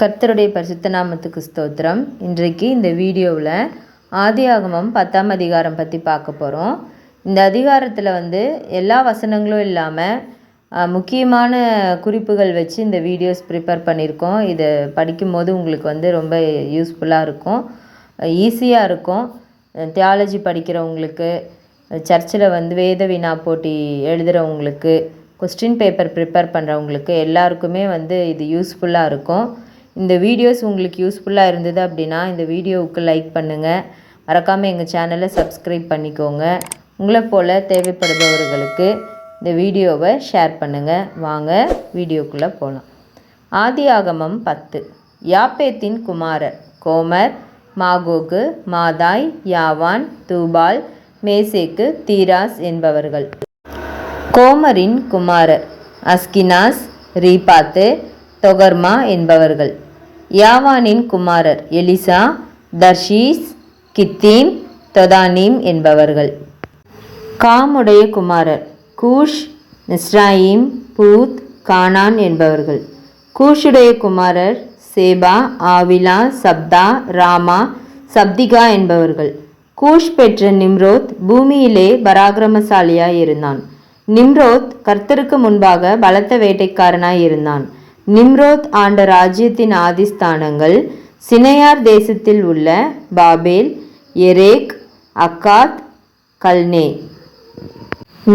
கர்த்தருடைய பரிசுத்த நாமத்துக்கு ஸ்தோத்திரம். இன்றைக்கு இந்த வீடியோவில் ஆதி ஆகமம் பத்தாம் அதிகாரம் பற்றி பார்க்க போகிறோம் இந்த அதிகாரத்தில் வந்து எல்லா வசனங்களும் இல்லாமல் முக்கியமான குறிப்புகள் வச்சு இந்த வீடியோஸ் ப்ரிப்பேர் பண்ணியிருக்கோம் இதை படிக்கும்போது உங்களுக்கு வந்து ரொம்ப யூஸ்ஃபுல்லாக இருக்கும். ஈஸியாக இருக்கும். தியாலஜி படிக்கிறவங்களுக்கு சர்ச்சில் வந்து வேத வினா போட்டி எழுதுகிறவங்களுக்கு கொஸ்டின் பேப்பர் ப்ரிப்பேர் பண்ணுறவங்களுக்கு எல்லாருக்குமே வந்து இது யூஸ்ஃபுல்லாக இருக்கும். இந்த வீடியோஸ் உங்களுக்கு யூஸ்ஃபுல்லாக இருந்தது அப்படின்னா இந்த வீடியோவுக்கு லைக் பண்ணுங்கள் மறக்காமல் எங்கள் சேனலை சப்ஸ்கிரைப் பண்ணிக்கோங்க. உங்களை போல் தேவைப்படுபவர்களுக்கு இந்த வீடியோவை ஷேர் பண்ணுங்கள் வாங்க வீடியோக்குள்ளே போகலாம் ஆதி ஆகமம் பத்து. யாப்பேத்தின் குமாரர் கோமர் மாகோகு மாதாய் யாவான் தூபால் மேசேக்கு தீராஸ் என்பவர்கள். கோமரின் குமாரர் அஸ்கினாஸ் ரீபாத்து தொகர்மா என்பவர்கள். யாவானின் குமாரர் எலிசா தர்ஷீஸ் கித்தீம் தொதானீம் என்பவர்கள். காமுடைய குமாரர் கூஷ் மிஸ்ராயிம் பூத் கானான் என்பவர்கள். கூஷுடைய குமாரர் சேபா ஆவிலா சப்தா ராமா சப்திகா என்பவர்கள். கூஷ் பெற்ற நிம்ரோத் பூமியிலே பராக்கிரமசாலியாய் இருந்தான் நிம்ரோத் கர்த்தருக்கு முன்பாக பலத்த வேட்டைக்காரனாய் இருந்தான் நிம்ரோத் ஆண்ட ராஜ்யத்தின் ஆதிஸ்தானங்கள் சினையார் தேசத்தில் உள்ள பாபேல் எரேக் அக்காத் கல்னே.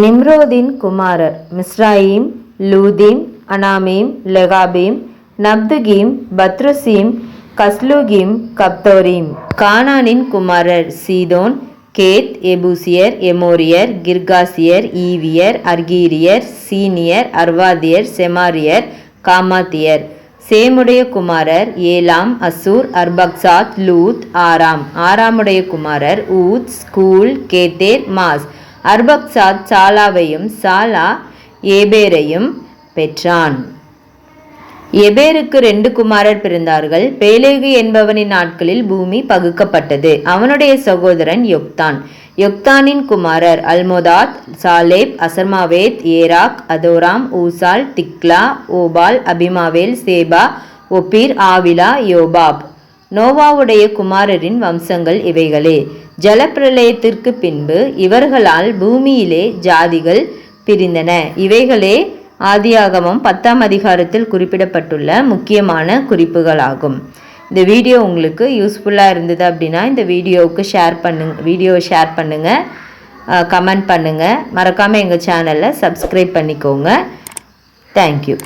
நிம்ரோதின் குமாரர் மிஸ்ராயிம் லூதீம் அனாமீம் லெகாபீம் நப்துகீம் பத்ருசீம் கஸ்லூகிம் கப்தோரீம். கானானின் குமாரர் சீதோன் கேத் எபூசியர் எமோரியர் கிர்காசியர் ஈவியர் அர்கீரியர் சீனியர் அர்வாதியர் செமாரியர் காமாத்தியர். சேமுடைய குமாரர் ஏலாம் அசூர் அர்பக்சாத் லூத் ஆராம் ஆறாமுடைய குமாரர் ஊத் ஸ்கூல் கேத்தேர் மாஸ். அர்பக்சாத் சாலாவையும் சாலா ஏபேரையும் பெற்றான். எபேருக்கு ரெண்டு குமாரர் பிறந்தார்கள். பேலேகு என்பவனின் நாட்களில் பூமி பகுக்கப்பட்டது. அவனுடைய சகோதரன் யொக்தான் யொக்தானின் குமாரர் அல்மோதாத் சாலேப் அசர்மாவேத் ஏராக் அதோராம் ஊசால் திக்லா ஓபால் அபிமாவேல் சேபா ஒப்பீர் ஆவிலா யோபாப். நோவாவுடைய குமாரரின் வம்சங்கள் இவைகளே. ஜலப்பிரளயத்திற்கு பின்பு இவர்களால் பூமியிலே ஜாதிகள் பிரிந்தன. இவைகளே ஆதியாகமம் பத்தாம் அதிகாரத்தில் குறிப்பிடப்பட்டுள்ள முக்கியமான குறிப்புகளாகும். இந்த வீடியோ உங்களுக்கு யூஸ்ஃபுல்லாக இருந்தது அப்படின்னா இந்த வீடியோவுக்கு ஷேர் பண்ணுங்க வீடியோவை ஷேர் பண்ணுங்கள் கமெண்ட் பண்ணுங்கள் மறக்காமல் எங்கள் சேனலை சப்ஸ்கிரைப் பண்ணிக்கோங்க. தேங்க்யூ